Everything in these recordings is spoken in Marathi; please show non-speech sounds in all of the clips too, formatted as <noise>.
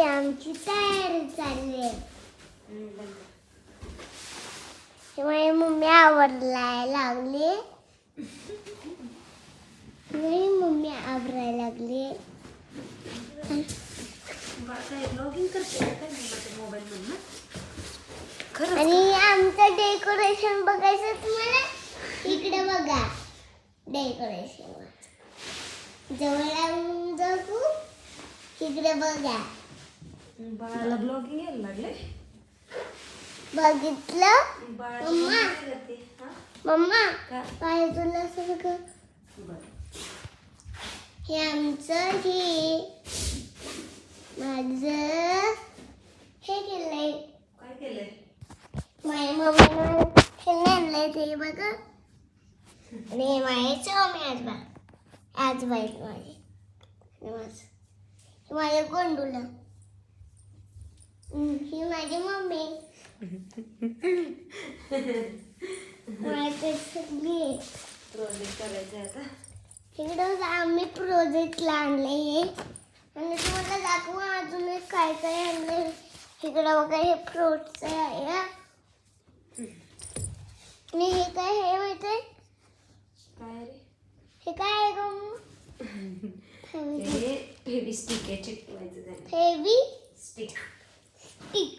ही आमची तयारी चालली आहे. माझी मम्मी आवरायला लागली. माझी मम्मी आवरायला लागली. आणि आमचं डेकोरेशन बघायचं तुम्हाला? इकडे बघा. डेकोरेशन जवळ येऊन जाऊ इकडे बघा. बाळाला ब्लॉगिंग यायला लागले. बघितलं? बाळाची मम्मा. blogging करते. हा? मम्मा का? काय तुला सगळं बरं. हे आमचं हे. माझं हे केलंय. काय केलंय? माझ्या मम्मीनं हे आणलंय ते बघा. आणि हे माझे चौमी आजोबा आजोबा आहेत माझे हे माझं. हे माझ्या गोंडूला. माझी मम्मी आहे. प्रोजेक्ट करायचं आता इकडं आम्ही प्रोजेक्टला आणले हे आणि तुम्हाला दाखवू अजून काय काय आणले इकडं बघा हे फ्रुट्स आहे हा. आणि हे काय हे माहिती काय रे हे काय आहे हे स्टिक आहे चिटकवायचं हेवी स्टिक स्टिक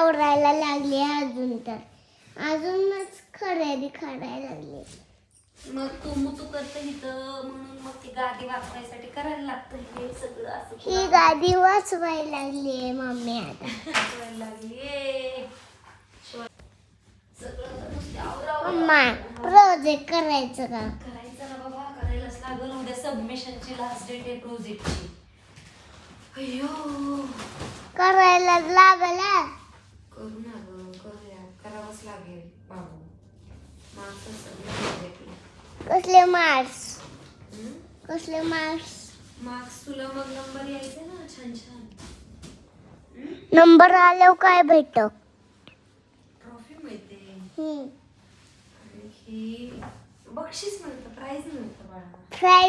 आवरायला लागली अजून तर. अजूनच खरेदी करायला लागली. मग तू मुतू करते इथं म्हणून मग ती गादी वाचवायसाठी करायला लागतं हे सगळं असं ही गादी वाचवायला लागली आहे मम्मी आता. लागली सगळं नुसते. मम्मा प्रोजेक्ट करायचं का? करायचं ना बाबा करायलाच लागल. उद्या सबमिशनची लास्ट डेट आहे प्रोजेक्टची अय्यो. करायला लागला? मार्क्स कसले मार्क्स मार्क्स तुला मग नंबर यायचे ना छान छान. नंबर आल्यावर काय भेटत? ट्रॉफी मिळते. प्राइज बक्षीस मिळतं प्राइज मिळतं बाळा.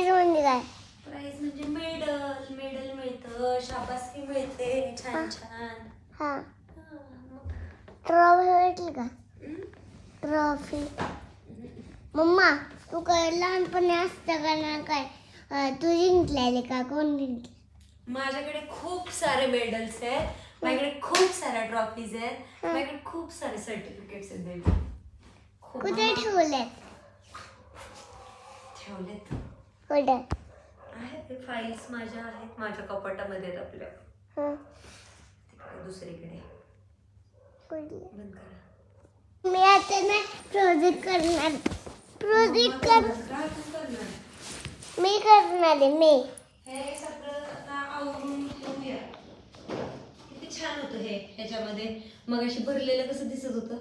म्हणजे काय? प्राइज म्हणजे मेडल मेडल मिळतं शाबासकी मिळते छान छान. हा. ट्रॉफी भेटली का? ट्रॉफी मम्मा तू काय लहानपणी असतं का ना काय? अं, तू जिंकलेले का? कोण जिंकले? माझ्याकडे खूप सारे मेडल्स आहेत. माझ्याकडे खूप साऱ्या ट्रॉफीज आहेत. माझ्याकडे खूप सारे सर्टिफिकेट्स आहेत baby. खूप कुठे ठेवलेत? ठेवलेत. कुठे? आहेत ते फाईल्स माझ्या आहेत. माझ्या कपाटामध्ये आहेत आपल्या. हं, तिकडे दुसरीकडे. बंद करा. मी आता ना प्रोजेक्ट करणार. प्रोजेक्ट कर? मी करणार आहे मी. हे सगळं आता आवरून ठेवूया किती छान होतं हे ह्याच्यामध्ये. मगाशी भरलेलं कसं दिसत होतं?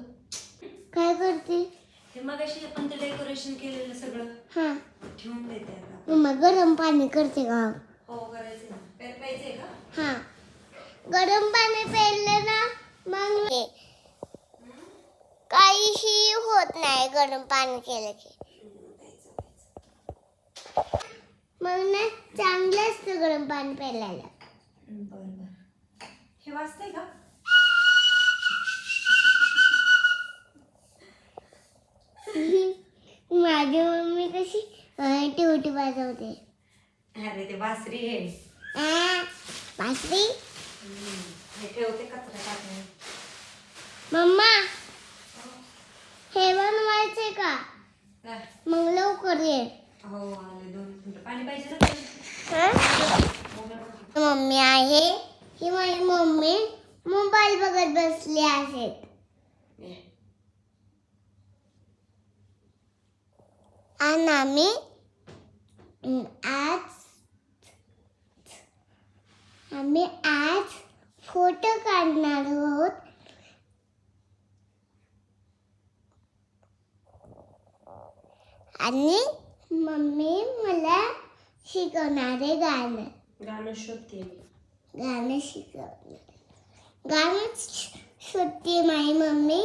काय करते? हे मगाशी आपण ते डेकोरेशन केलेलं सगळं. हा. ठेवून देते आता. मम्मा गरम पाणी करते का? हो करायचं ना. का? हा. गरम पाणी प्यायलं ना मग हे. काहीही होत नाही गरम पाणी केलं की. मग ना चांगलं असतं गरम पाणी प्यायला. हे का? <laughs> माझी मम्मी कशी अं, ट्युटी वाजवते. अरे ते बासरी आ, बासरी? हे ठेवते कचरा टाकून? मम्मा हे बनवायचे का? काय? मग लवकर ये. हो आले दोन मिनिटं. पाणी पाहिजे ना हं? मोबाईल मम्मी आहे. ही माझी मम्मी मोबाईल बघत बसली आहेत. आणि आम्ही अं, आज आम्ही आज फोटो काढणार आहोत. आणि मम्मी मला शिकवणारे गाणं. गाणं शोधते मी. गाणं शिकवलं गाणं शोधते माझी मम्मी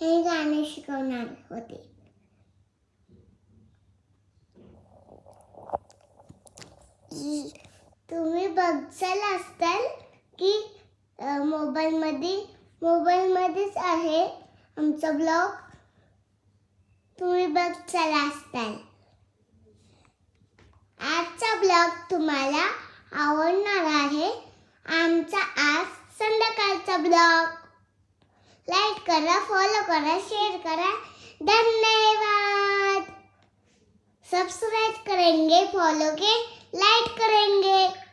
हे गाणं शिकवणार होते. तुम्ही बघचाल असताल की मोबाईलमध्ये मोबाईलमध्येच आहे आमचा ब्लॉग तुम्ही बघ चला असताल आजचा ब्लॉग तुम्हाला आवडणार आहे. आमचा आज संध्याकाळचा ब्लॉग. लाईक करा फॉलो करा शेअर करा. धन्यवाद. सब्सक्राइब करेंगे फॉलो के लाइक करेंगे.